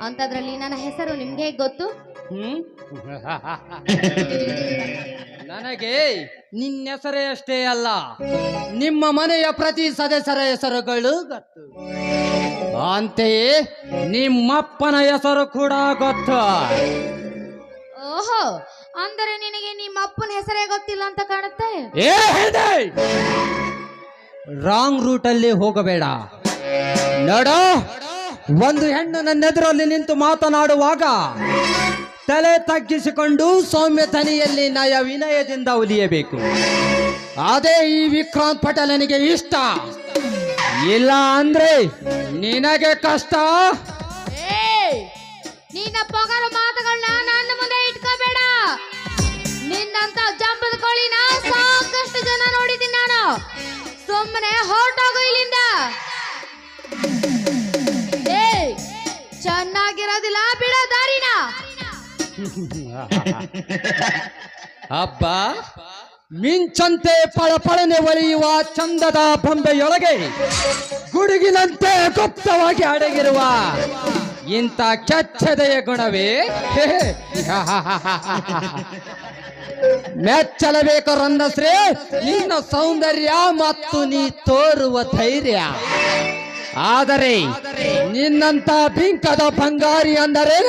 ಅಂತದ್ರಲ್ಲಿ ನನ್ನ ಹೆಸರು ನಿಮ್ಗೆ ಹೇಗ್ ಗೊತ್ತು? ಹ್ಮ್? ನನಗೆ ನಿನ್ನ ಹೆಸರೇ ಅಷ್ಟೇ ಅಲ್ಲ ನಿಮ್ಮ ಮನೆಯ ಪ್ರತಿ ಸದಸ್ಯರ ಹೆಸರುಗಳು ಗೊತ್ತು. ಅಂತೆಯೇ ನಿಮ್ಮಪ್ಪನ ಹೆಸರು ಕೂಡ ಗೊತ್ತು. ಓಹೋ ಅಂದರೆ ನಿನಗೆ ನಿಮ್ಮ ಅಪ್ಪನ ಹೆಸರೇ ಗೊತ್ತಿಲ್ಲ ಅಂತ ಕಾಣುತ್ತೆ? ಏ ರಾಂಗ್ ರೂಟಲ್ಲಿ ಹೋಗಬೇಡ. ನೋಡು. ಒಂದು ಹೆಣ್ಣು ನನ್ನೆದುರಲ್ಲಿ ನಿಂತು ಮಾತನಾಡುವಾಗ ತಲೆ ತಗ್ಗಿಸಿಕೊಂಡು ಸೌಮ್ಯ ತನಿಯಲ್ಲಿ ನಯ ವಿನಯದಿಂದ ಉಲಿಯಬೇಕು ಅದೇ ಈ ವಿಕ್ರಾಂತ್ ಪಟೇಲನಿಗೆ ಇಷ್ಟ. ಇಲ್ಲ ಅಂದ್ರೆ ನಿನಗೆ ಕಷ್ಟ! ನಿನ್ನ ಪೊಗರ ಮಾತುಗಳನ್ನ ನನ್ನ ಮುಂದೆ ಇಟ್ಕೋಬೇಡ. ನಿನ್ನಂತ ಜಂಬದ ಕೋಳಿನ ಸಾಕಷ್ಟು ಜನ ನೋಡಿದ್ದೀನಿ ನಾನು. ಸುಮ್ಮನೆ ಹೊರಟೋಗು ಇಲ್ಲಿಂದ. ಚೆನ್ನಾಗಿರೋದಿಲ್ಲ, ಬಿಡ ದಾರಿನ. ಹಬ್ಬ ಮಿಂಚಂತೆ ಪಳಪಳನೆ ಒಳೆಯುವ ಚಂದದ ಬೊಂಬೆಯೊಳಗೆ ಗುಡುಗಿನಂತೆ ಗುಪ್ತವಾಗಿ ಅಡಗಿರುವ ಇಂಥ ಕೆಚ್ಚದೆಯ ಗುಣವೇ? ಮೆಚ್ಚಲಬೇಕು ರನ್ನಶ್ರೀ ನಿನ್ನ ಸೌಂದರ್ಯ ಮತ್ತು ನೀ ತೋರುವ ಧೈರ್ಯ. ಆದರೆ ನಿನ್ನಂತ ಬಿಂಕದ ಬಂಗಾರಿ ಅಂದರೆ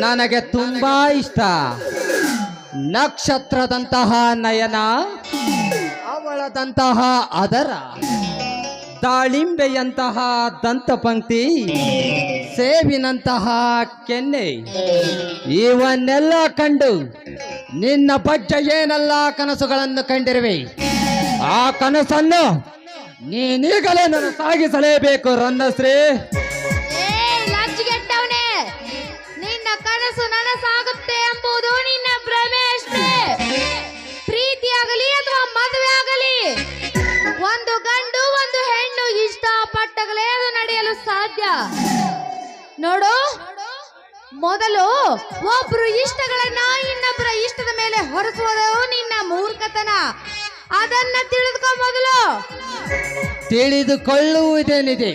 ನನಗೆ ತುಂಬಾ ಇಷ್ಟ. ನಕ್ಷತ್ರದಂತಹ ನಯನ ಅವಳದಂತಹ ಅದರ ದಾಳಿಂಬೆಯಂತಹ ದಂತಪಂಕ್ತಿ ಸೇವಿನಂತಹ ಕೆನ್ನೆ ಇವನ್ನೆಲ್ಲ ಕಂಡು ನಿನ್ನ ಬಗ್ಗೆ ಏನೆಲ್ಲ ಕನಸುಗಳನ್ನು ಕಂಡಿರುವೆ? ಆ ಕನಸನ್ನು ನೀನೀಗಲೇ ನನ್ನ ಸಾಗಿಸಲೇಬೇಕು, ರನ್ನಶ್ರೀ. ಏಯ್ ಲಜ್ಜಿಗೆಟ್ಟವನೇ. ನಿನ್ನ ಕನಸು ನನಸಾಗುತ್ತೆ ಎಂಬುದು ನಿನ್ನ ಭ್ರಮೆ ಅಷ್ಟೇ ಪ್ರೀತಿಯಾಗಲಿ ಅಥವಾ ಮದುವೆ ಆಗಲಿ ಒಂದು ಗಂಡು, ಒಂದು ಹೆಣ್ಣು ಇಷ್ಟಪಟ್ಟಗಲೇ ಅದು ನಡೆಯಲು ಸಾಧ್ಯ. ನೋಡು, ಮೊದಲು ಒಬ್ರು ಇಷ್ಟಗಳನ್ನ ಇನ್ನೊಬ್ಬರ ಇಷ್ಟದ ಮೇಲೆ ಹೊರಸುವುದು ನಿನ್ನ ಮೂರ್ಖತನ. ಅದನ್ನ ತಿಳಿದುಕೋ ಮೊದಲು. ತಿಳಿದುಕೊಳ್ಳುವುದೇನಿದೆ?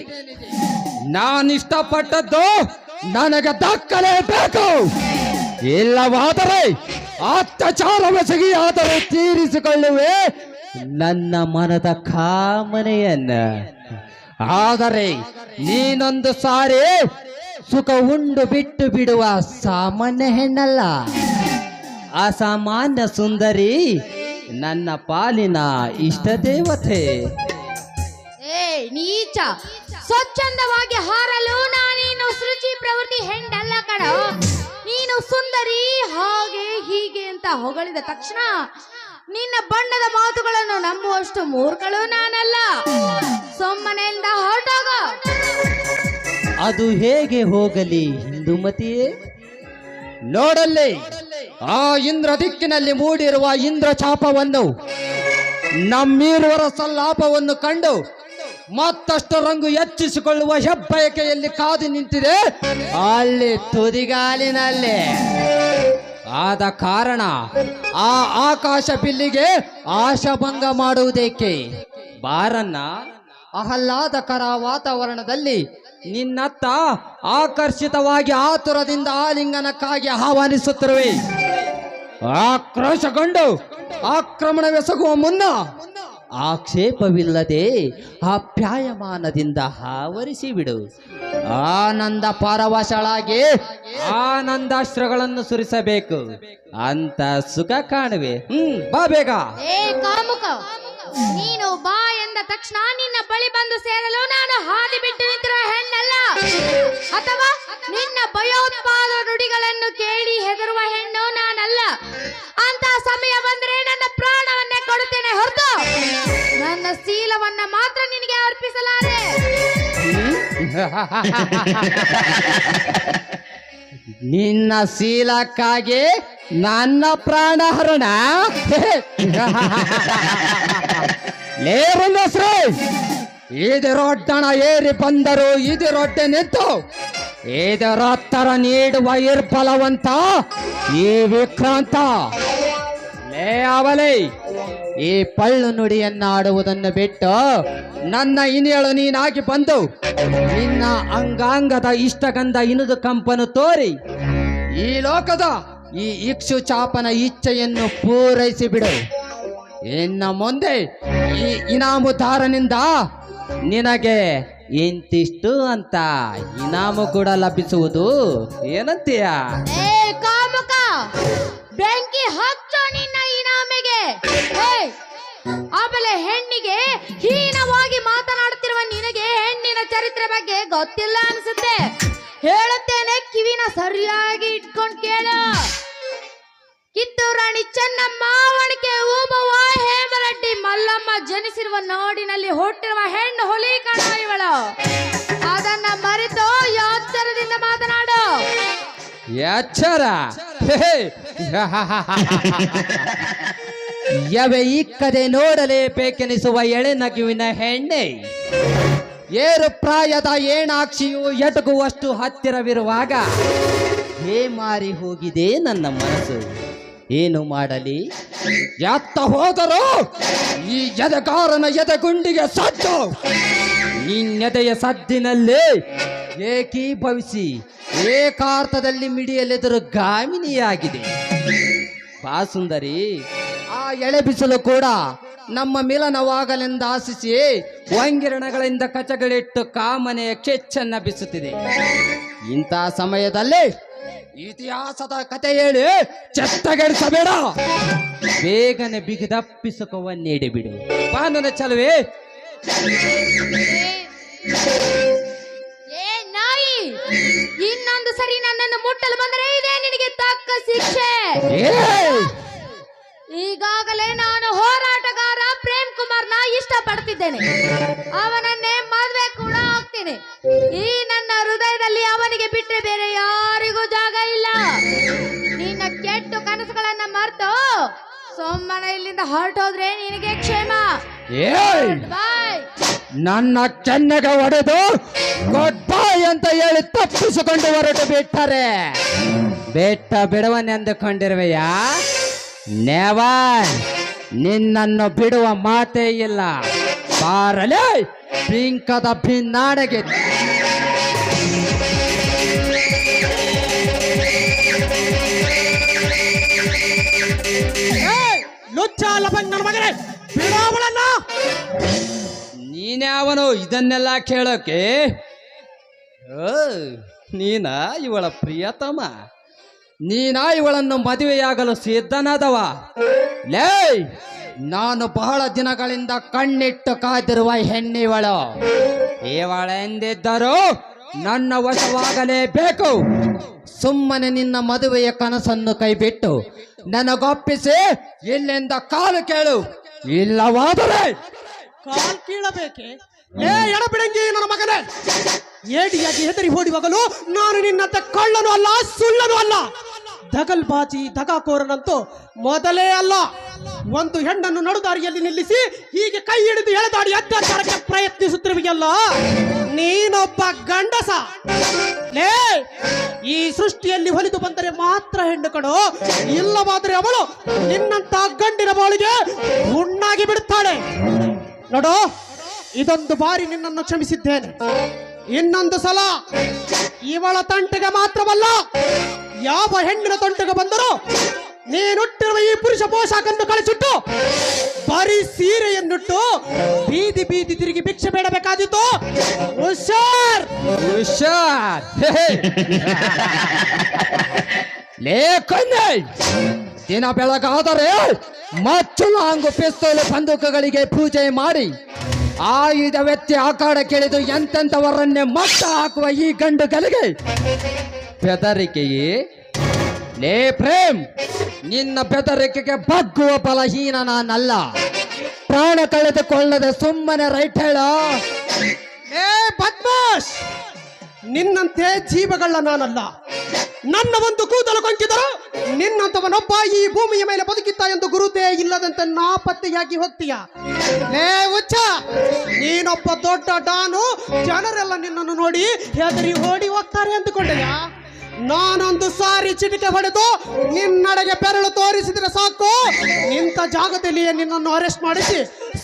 ನಾನು ಇಷ್ಟಪಟ್ಟದ್ದು ನನಗೆ ದಕ್ಕಲೇಬೇಕು ಇಲ್ಲವಾದರೆ ಅತ್ಯಾಚಾರವೆಸಗಿ ಆದರೆ ತೀರಿಸಿಕೊಳ್ಳುವೆ ನನ್ನ ಮನದ ಕಾಮನೆಯನ್ನ. ಆದರೆ ನೀನೊಂದು ಸಾರಿ ಸುಖ ಉಂಡು ಬಿಟ್ಟು ಬಿಡುವ ಸಾಮಾನ್ಯ ಹೆಣ್ಣಲ್ಲ. ಅಸಾಮಾನ್ಯ ಸುಂದರಿ ನನ್ನ ಪಾಲಿನ ಇಷ್ಟ ದೇವತೆ. ಏ ನೀಚ. ಸ್ವಚ್ಛಂದವಾಗಿ ಹಾರಲು ನಾನೇನು ಸೃಜಿ ಪ್ರವೃತ್ತಿ ಹೆಂಡಲ್ಲ ಕಣ. ನೀನು ಸುಂದರಿ ಹಾಗೆ ಹೀಗೆ ಅಂತ ಹೊಗಳಿದ ತಕ್ಷಣ ನಿನ್ನ ಬಣ್ಣದ ಮಾತುಗಳನ್ನು ನಂಬುವಷ್ಟು ಮೂರ್ಖಳು ನಾನಲ್ಲ. ಸೊಮ್ಮನೆಯಿಂದ ಹೊರಟೋಗ. ಅದು ಹೇಗೆ ಹೋಗಲಿ ಹಿಂದುಮತಿಯೇ? ನೋಡಲ್ಲಿ ಆ ಇಂದ್ರ ದಿಕ್ಕಿನಲ್ಲಿ ಮೂಡಿರುವ ಇಂದ್ರ ಚಾಪವನ್ನು, ನಮ್ಮೀರುವರ ಸಲ್ಲಾಪವನ್ನು ಕಂಡು ಮತ್ತಷ್ಟು ರಂಗು ಹೆಚ್ಚಿಸಿಕೊಳ್ಳುವ ಹೆಬ್ಬಯಕೆಯಲ್ಲಿ ಕಾದು ನಿಂತಿದೆ. ಅಲ್ಲಿ ತುದಿಗಾಲಿನಲ್ಲಿ ಆದ ಕಾರಣ ಆ ಆಕಾಶ ಬಿಲ್ಲಿಗೆ ಆಶಾಭಂಗ ಮಾಡುವುದೇಕೆ? ಬಾರನ್ನ ಆಹ್ಲಾದಕರ ವಾತಾವರಣದಲ್ಲಿ ನಿನ್ನತ್ತ ಆಕರ್ಷಿತವಾಗಿ ಆತುರದಿಂದ ಆಲಿಂಗನಕ್ಕಾಗಿ ಆಹ್ವಾನಿಸುತ್ತಿರುವೆ. ಆಕ್ರೋಶಗೊಂಡು ಆಕ್ರಮಣವೆಸಗುವ ಮುನ್ನ ಆಕ್ಷೇಪವಿಲ್ಲದೆ ಆಪ್ಯಾಯಮಾನದಿಂದ ಆವರಿಸಿ ಬಿಡು ಆನಂದ ಪರವಶಳಾಗಿ ಆನಂದಾಶ್ರಗಳನ್ನು ಸುರಿಸಬೇಕು. ಅಂತ ಸುಖ ಕಾಣುವೆ. ಹ್ಮ್, ಬಾ ಬೇಗ. ನೀನು ಬಾ ಎಂದ ತಕ್ಷಣ ನಿನ್ನ ಬಳಿ ಬಂದು ಸೇರಲು ನಾನು ಹಾದಿ ಬಿಟ್ಟು ನಿಂತಿರುವ ಹೆಣ್ಣಲ್ಲ. ಅಥವಾ ನಿನ್ನ ಭಯೋತ್ಪಾದ ನುಡಿಗಳನ್ನು ಕೇಳಿ ಹೆದರುವ ಹೆಣ್ಣು ನಾನಲ್ಲ. ಅಂತ ಸಮಯ ಬಂದರೆ ನನ್ನ ಪ್ರಾಣವನ್ನೇ ಕೊಡುತ್ತೇನೆ ಹೊರತು. ನನ್ನ ಶೀಲವನ್ನ ಮಾತ್ರ ನಿನಗೆ ಅರ್ಪಿಸಲಾರೆ. ನಿನ್ನ ಶೀಲಕ್ಕಾಗಿ ನನ್ನ ಪ್ರಾಣ ಹರಣ. ಇದು ಇದರೊಡ್ಡಣ ಏರಿ ಬಂದರು ಇದರೊಡ್ಡೆ ನಿಂತು ಇದರೊತ್ತರ ನೀಡುವ ಇರ್ಬಲವಂತ ಈ ವಿಕ್ರಾಂತ. ಲೇ ಅವಲೇ ಈ ಪಳ್ಳು ನುಡಿಯನ್ನಾಡುವುದನ್ನು ಬಿಟ್ಟು ನನ್ನ ಇನಿಯಳು ನೀನಾಗಿ ಬಂದು ನಿನ್ನ ಅಂಗಾಂಗದ ಇಷ್ಟಗಂಧ ಇನುದು ಕಂಪನು ತೋರಿ ಈ ಲೋಕದ ಈ ಇಕ್ಷು ಚಾಪನ ಇಚ್ಛೆಯನ್ನು ಪೂರೈಸಿ ಬಿಡು. ಇನ್ನು ಮುಂದೆ ಈ ಇನಾಮುದಾರನಿಂದ ನಿನಗೆ ಇಂತಿಷ್ಟು ಅಂತ ಇನಾಮು ಕೂಡ ಲಭಿಸುವುದು ಏನಂತೀಯ? ಬೆಂಕಿ ಹಚ್ಚೋ ನಿನ್ನ ಇನಾಮೆಗೆ! ಆಮೇಲೆ ಹೆಣ್ಣಿಗೆ ಹೀನವಾಗಿ ಮಾತನಾಡುತ್ತಿರುವ ನಿನಗೆ ಹೆಣ್ಣಿನ ಚರಿತ್ರೆ ಬಗ್ಗೆ ಗೊತ್ತಿಲ್ಲ ಅನ್ಸುತ್ತೆ. ಹೇಳುತ್ತೇನೆ, ಕಿವಿನ ಸರಿಯಾಗಿ ಇಟ್ಕೊಂಡು ಕೇಳು. ಕಿತ್ತೂರು ರಾಣಿ ಚೆನ್ನಮ್ಮ ಒಣಕೆ ಓಬವ್ವ ಹೇಮರೆಡ್ಡಿ, ಮಲ್ಲಮ್ಮ ಜನಿಸಿರುವ ನಾಡಿನಲ್ಲಿ ಹುಟ್ಟಿರುವ ಹೆಣ್ಣು ಹುಲಿ ಕಣ ಇವಳು. ಅದನ್ನ ಮರೆತು ಎಚ್ಚರ. ಯವೆ ಇಕ್ಕದೆ ನೋಡಲೇಬೇಕೆನಿಸುವ ಎಳೆ ನಗುವಿನ ಹೆಣ್ಣೆ. ಏರು ಪ್ರಾಯದ ಏಣಾಕ್ಷಿಯು ಎಟಗುವಷ್ಟು ಹತ್ತಿರವಿರುವಾಗ, ಹೇ ಮಾರಿ ಹೋಗಿದೆ ನನ್ನ ಮನಸ್ಸು. ಏನು ಮಾಡಲಿ? ಯಾತ್ತ ಹೋದರೂ ಈ ಎದೆಗಾರನ ಎದೆಗುಂಡಿಗೆ ಸದ್ದು ನಿನ್ನೆದೆಯ ಸದ್ದಿನಲ್ಲಿ ಏಕೀಭವಿಸಿ ಏಕಾರ್ಥದಲ್ಲಿ ಮಿಡಿಯಲೆದುರು ಗಾಮಿನಿಯಾಗಿದೆ. ಬಾ ಸುಂದರಿ, ಆ ಎಳೆ ಬಿಸಿಲು ಕೂಡ ನಮ್ಮ ಮಿಲನವಾಗಲೆಂದು ಆಶಿಸಿ ವಂಗಿರಣಗಳಿಂದ ಕಚಗಳಿಟ್ಟು ಕಾಮನೆಯ ಕೆಚ್ಚನ್ನ ಬಿಸುತ್ತಿದೆ. ಇಂಥ ಸಮಯದಲ್ಲಿ ಇತಿಹಾಸದ ಕತೆ ಹೇಳಿ ಚೆತ್ತಗೆಡಿಸಬೇಡ. ಬೇಗನೆ ಬಿಗಿದಪ್ಪಿಸುಕವ ಬಾನನ ಬಾ ನನ್ನ ಚಲುವೆ. ಇನ್ನೊಂದು ಸರಿ ನನ್ನನ್ನು ಮುಟ್ಟಲು ಬಂದರೆ ಇದೇ ನಿನಗೆ ತಕ್ಕ ಶಿಕ್ಷೆ! ಈಗಾಗಲೇ ನಾನು ಹೋರಾಟಗಾರ ಪ್ರೇಮ್ ಕುಮಾರ್ನ ಇಷ್ಟಪಡ್ತಿದ್ದೇನೆ. ಅವನನ್ನೇ ಮದುವೆ ಕೂಡ ಆಗ್ತೀನಿ. ಈ ನನ್ನ ಹೃದಯದಲ್ಲಿ ಅವನಿಗೆ ಬಿಟ್ಟರೆ ಬೇರೆ ಯಾರಿಗೂ ಜಾಗ ಇಲ್ಲ. ನಿನ್ನ ಕೆಟ್ಟು ಕನಸುಗಳನ್ನ ಮರೆತು ಸೋಮನ ಇಲ್ಲಿಂದ ಹೊರಟೋದ್ರೆ ನಿನಗೆ ಕ್ಷೇಮ. ನನ್ನ ಚೆನ್ನಾಗ ಒಡೆದು ಅಂತ ಹೇಳಿ ತಪ್ಪಿಸಿಕೊಂಡು ಹೊರಟು ಬಿಟ್ಟರೆ. ಬೆಟ್ಟ ಬಿಡುವನೆಂದುಕೊಂಡಿರುವೆಯಾ ನೆವರ್ ನಿನ್ನನ್ನು ಬಿಡುವ ಮಾತೇ ಇಲ್ಲ. ಬಾರಲೇ ಪಿಂಕದ ಭಿನ್ನಾಡಗೆ ಲುಚ್ಚ ಲಪಂಗನ ಮಗನೇ ಬಿಡಾವಳನ್ನ ನೀನ್ಯಾವನು ಇದನ್ನೆಲ್ಲ ಕೇಳೋಕೆ ನೀನ ಇವಳ ಪ್ರಿಯತಮ. ನೀನ ಇವಳನ್ನು ಮದುವೆಯಾಗಲು ಸಿದ್ಧನಾದವ. ಲೇ ನಾನು ಬಹಳ ದಿನಗಳಿಂದ ಕಣ್ಣಿಟ್ಟು ಕಾದಿರುವ ಹೆಣ್ಣಿವಳು. ಇವಳೆಂದಿದ್ದರು ನನ್ನ ವಶವಾಗಲೇಬೇಕು. ಸುಮ್ಮನೆ ನಿನ್ನ ಮದುವೆಯ ಕನಸನ್ನು ಕೈಬಿಟ್ಟು ನನಗೊಪ್ಪಿಸಿ ಇಲ್ಲಿಂದ ಕಾಲು ಕೇಳು. ಇಲ್ಲವಾದರೆ ಕಾಲು ಕೀಳಬೇಕೆ? ಏ ಎಡಬಿಡಂಗಿ ನನ್ನ ಮಗನೇ. ಏಡಿಯಾಗಿ ಹೆದರಿ ಓಡಿ ಹೋಗಲು ನಾನು ನಿನ್ನಂತ ಕಳ್ಳನು ಅಲ್ಲ, ಸುಳ್ಳನು ಅಲ್ಲ. ದಗಲ್ಬಾಜಿ, ದಗಾಕೋರನಂತೂ ಮೊದಲೇ ಅಲ್ಲ. ಒಂದು ಹೆಣ್ಣನ್ನು ನಡುದಾರಿಯಲ್ಲಿ ನಿಲ್ಲಿಸಿ ಹೀಗೆ ಕೈ ಹಿಡಿದು ಎಳೆದಾಡಿ ಅತ್ಯಾಚಾರಕ್ಕೆ ಪ್ರಯತ್ನಿಸುತ್ತಿರುವೆಯಲ್ಲ. ನೀನೊಬ್ಬ ಗಂಡಸ. ಲೇ, ಈ ಸೃಷ್ಟಿಯಲ್ಲಿ ಹೊಲಿದು ಬಂದರೆ ಮಾತ್ರ ಹೆಣ್ಣು ಕಣೋ. ಇಲ್ಲವಾದರೆ ಅವಳು ನಿನ್ನಂತ ಗಂಡಿನ ಬಾಳಿಗೆ ಹುಣ್ಣಾಗಿ ಬಿಡುತ್ತಾಳೆ. ನೋಡು. ಇದೊಂದು ಬಾರಿ ನಿನ್ನನ್ನು ಕ್ಷಮಿಸಿದ್ದೇನೆ. ಇನ್ನೊಂದು ಸಲ ಇವಳ ತಂಟೆಗೆ ಮಾತ್ರವಲ್ಲ, ಯಾವ ಹೆಣ್ಣಿನ ತಂಟೆಗೆ ಬಂದರೂ ನೀನುಟ್ಟಿರುವ ಈ ಪುರುಷ ಪೋಷಾಕನ್ನು ಕಳಿಸಿಟ್ಟು ಬರೀ ಸೀರೆಯನ್ನುಟ್ಟು ಬೀದಿ ಬೀದಿ ತಿರುಗಿ ಭಿಕ್ಷೆ ಬೇಡಬೇಕಾದಿತ್ತು ಹುಷಾರ್! ಹುಷಾರ್. ದಿನ ಬೆಳಗಾದರೆ ಮಚ್ಚು ಲಾಂಗು ಪಿಸ್ತೂಲು ಬಂದೂಕುಗಳಿಗೆ ಪೂಜೆ ಮಾಡಿ ಆಯುಧ ವ್ಯಕ್ತಿ ಆಕಾಡ ಕೇಳಿದು ಎಂತೆಂಥವರನ್ನೇ ಮಟ್ಟ ಹಾಕುವ ಈ ಗಂಡುಗಳಿಗೆ ಬೆದರಿಕೆಯೇ? ಲೇ ಪ್ರೇಮ್, ನಿನ್ನ ಬೆದರಿಕೆಗೆ ಬಗ್ಗುವ ಬಲಹೀನ ನಾನಲ್ಲ ಪ್ರಾಣ ಕಳೆದುಕೊಳ್ಳದೆ ಸುಮ್ಮನೆ ರೈಟ್ ಹೇಳ. ಏ ಬದ್ಮಾಶ್! ನಿನ್ನಂತೆ ಜೀವಗಳ ನಾನಲ್ಲ. ನನ್ನ ಒಂದು ಕೂದಲು ಕೊಂಕಿದರೂ ನಿನ್ನಂತವನೊಬ್ಬ ಈ ಭೂಮಿಯ ಮೇಲೆ ಬದುಕಿತ್ತ ಎಂದು ಗುರುತೇ ಇಲ್ಲದಂತೆ ನಾಪತ್ತೆಯಾಗಿ ಹೋಗ್ತೀಯ. ಲೇ ಉಚ್ಚ ನೀನೊಬ್ಬ ದೊಡ್ಡ ಡಾನು, ಜನರೆಲ್ಲ ನಿನ್ನನ್ನು ನೋಡಿ ಹೆದರಿ ಓಡಿ ಹೋಗ್ತಾರೆ ಅಂದುಕೊಂಡೆಯ. ನಾನೊಂದು ಸಾರಿ ಚಿಟಿಕೆ ಹೊಡೆದು ನಿನ್ನಡೆಗೆ ಬೆರಳು ತೋರಿಸಿದ್ರೆ ಸಾಕು. ನಿಂತ ಜಾಗದಲ್ಲಿಯೇ ನಿನ್ನನ್ನು ಅರೆಸ್ಟ್ ಮಾಡಿಸಿ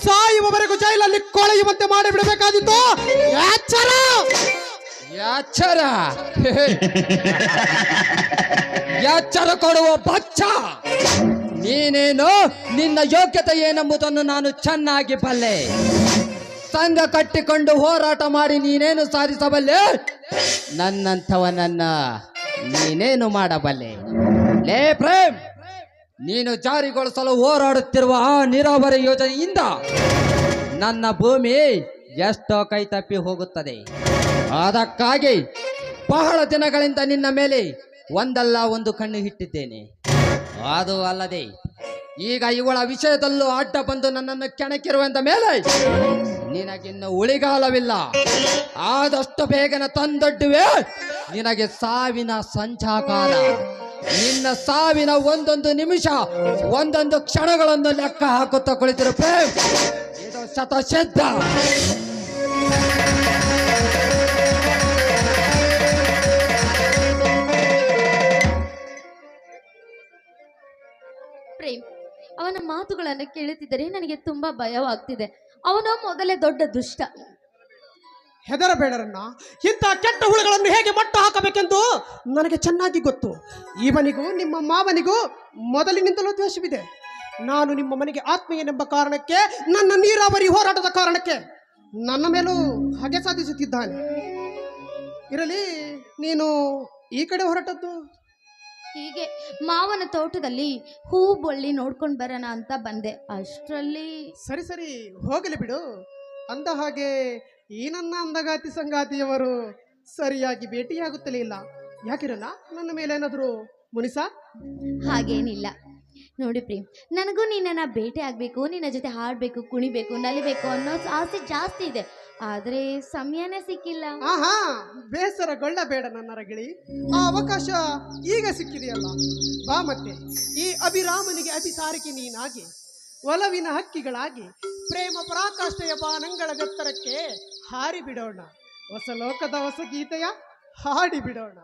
ಸಾಯುವವರೆಗೂ ಜೈಲಲ್ಲಿ ಕೊಳೆಯುವಂತೆ ಮಾಡಿಬಿಡಬೇಕಾದಿತ್ತು ಎಚ್ಚರ! ಎಚ್ಚರ ಎಚ್ಚರ ಕೊಡುವ ಬಚ್ಚ. ನೀನೇನು ನಿನ್ನ ಯೋಗ್ಯತೆ ಏನೆಂಬುದನ್ನು ನಾನು ಚೆನ್ನಾಗಿ ಬಲ್ಲೆ. ಸಂಘ ಕಟ್ಟಿಕೊಂಡು ಹೋರಾಟ ಮಾಡಿ ನೀನೇನು ಸಾಧಿಸಬಲ್ಲೆ? ನನ್ನಂಥವನನ್ನ ನೀನೇನು ಮಾಡಬಲ್ಲೆ? ಲೇ ಪ್ರೇಮ್, ನೀನು ಜಾರಿಗೊಳಿಸಲು ಹೋರಾಡುತ್ತಿರುವ ಆ ನೀರಾವರಿ ಯೋಜನೆಯಿಂದ ನನ್ನ ಭೂಮಿ ಎಷ್ಟೋ ಕೈ ತಪ್ಪಿ ಹೋಗುತ್ತದೆ. ಅದಕ್ಕಾಗಿ ಬಹಳ ದಿನಗಳಿಂದ ನಿನ್ನ ಮೇಲೆ ಒಂದಲ್ಲ ಒಂದು ಕಣ್ಣು ಇಟ್ಟಿದ್ದೇನೆ. ಅದು ಅಲ್ಲದೆ ಈಗ ಇವಳ ವಿಷಯದಲ್ಲೂ ಅಡ್ಡ ಬಂದು ನನ್ನನ್ನು ಕೆಣಕಿರುವಂತ ಮೇಲೆ ನಿನಗಿನ್ನು ಉಳಿಗಾಲವಿಲ್ಲ. ಆದಷ್ಟು ಬೇಗನೆ ತಂದೊಡ್ಡುವೆ. ನಿನಗೆ ಸಾವಿನ ಸಂಚಾಕಾರ. ನಿನ್ನ ಸಾವಿನ ಒಂದೊಂದು ನಿಮಿಷ, ಒಂದೊಂದು ಕ್ಷಣಗಳನ್ನು ಲೆಕ್ಕ ಹಾಕುತ್ತಾ ಕುಳಿತಿರು ಪ್ರೇಮ್ ಇದು ಶತಸಿದ್ಧ ಮಾತುಗಳನ್ನು ಕೇಳುತ್ತಿದ್ದರೆ ನನಗೆ ತುಂಬಾ ಭಯವಾಗ್ತಿದೆ. ಅವನು ಮೊದಲೇ ದೊಡ್ಡ ದುಷ್ಟ. ಹೆದರಬೇಡರನ್ನ ಇಂತಹ ಕೆಟ್ಟ ಹುಳುಗಳನ್ನು ಹೇಗೆ ಮಟ್ಟ ಹಾಕಬೇಕೆಂದು ನನಗೆ ಚೆನ್ನಾಗಿ ಗೊತ್ತು. ಇವನಿಗೂ, ನಿಮ್ಮ ಮಾವನಿಗೂ ಮೊದಲಿನಿಂದಲೂ ದ್ವೇಷವಿದೆ. ನಾನು ನಿಮ್ಮ ಮನೆಗೆ ಆತ್ಮೀಯನೆಂಬ ಕಾರಣಕ್ಕೆ, ನನ್ನ ನೀರಾವರಿ ಹೋರಾಟದ ಕಾರಣಕ್ಕೆ ನನ್ನ ಮೇಲೂ ಹಗೆ ಸಾಧಿಸುತ್ತಿದ್ದಾನೆ. ಇರಲಿ, ನೀನು ಈ ಕಡೆ ಹೊರಟದ್ದು? ಹೀಗೆ ಮಾವನ ತೋಟದಲ್ಲಿ ಹೂ ಬಳ್ಳಿ ನೋಡ್ಕೊಂಡು ಬರೋಣ ಅಂತ ಬಂದೆ. ಅಷ್ಟರಲ್ಲಿ ಸರಿ ಸರಿ ಹೋಗಲಿ ಬಿಡು. ಅಂದ ಹಾಗೆ ಏನನ್ನ ನನ್ನ ಅಂದಗಾತಿ ಸಂಗಾತಿಯವರು ಸರಿಯಾಗಿ ಭೇಟಿಯಾಗುತ್ತಲೇ ಇಲ್ಲ. ಯಾಕಿರಲ್ಲ ನನ್ನ ಮೇಲೆ ಏನಾದರೂ ಮುನಿಸ? ಹಾಗೇನಿಲ್ಲ. ನೋಡಿ ಪ್ರೇಮ್ ನನಗೂ ನಿನ್ನನ್ನು ಭೇಟಿ ಆಗಬೇಕು ನಿನ್ನ ಜೊತೆ ಹಾಡಬೇಕು ಕುಣಿಬೇಕು ನಲಿಬೇಕು ಅನ್ನೋ ಆಸೆ ಜಾಸ್ತಿ ಇದೆ. ಆದರೆ ಸಮಯನೇ ಸಿಕ್ಕಿಲ್ಲ. ಆಹಾ ಬೇಸರಗೊಳ್ಳಬೇಡ ನನ್ನ ರಗಿಳಿ ಆ ಅವಕಾಶ ಈಗ ಸಿಕ್ಕಿದೆಯಲ್ಲ. ಬಾ ಮತ್ತೆ ಈ ಅಭಿರಾಮನಿಗೆ ಅಭಿಸಾರಿಕೆ ನೀನಾಗಿ ಒಲವಿನ ಹಕ್ಕಿಗಳಾಗಿ ಪ್ರೇಮ ಪರಾಕಾಷ್ಠೆಯ ಬಾನಂಗಳ ಗತ್ತರಕ್ಕೆ ಹಾರಿ ಬಿಡೋಣ ಹೊಸ ಲೋಕದ ಹೊಸ ಗೀತೆಯ ಹಾಡಿ ಬಿಡೋಣ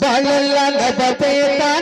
ಬಾಳೆಲ್ಲ ಗಜಪೇತನ ಬಾಳೆಲ್ಲ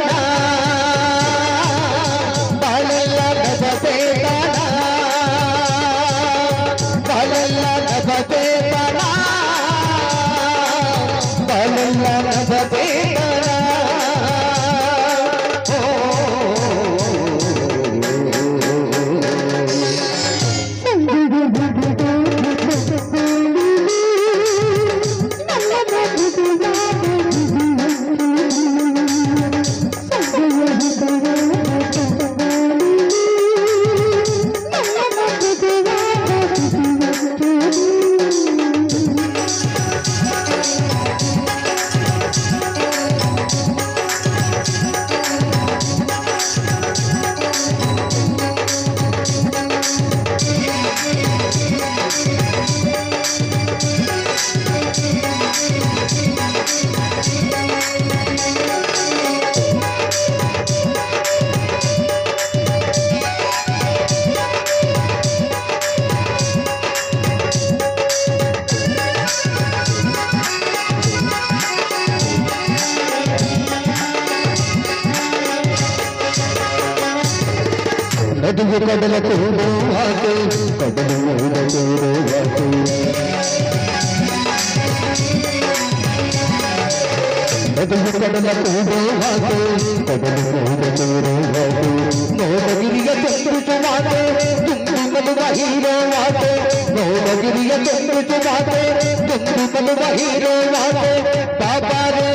కడల కూడేవాకు కడల కూడ కూడేవాకు మోదగిరియ చెప్పుచువాకు దుమ్ముకలు వహిరేవాకు మోదగిరియ చెప్పుచువాకు దుమ్ముకలు వహిరేవాకు పాపారే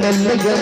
మెల్లగా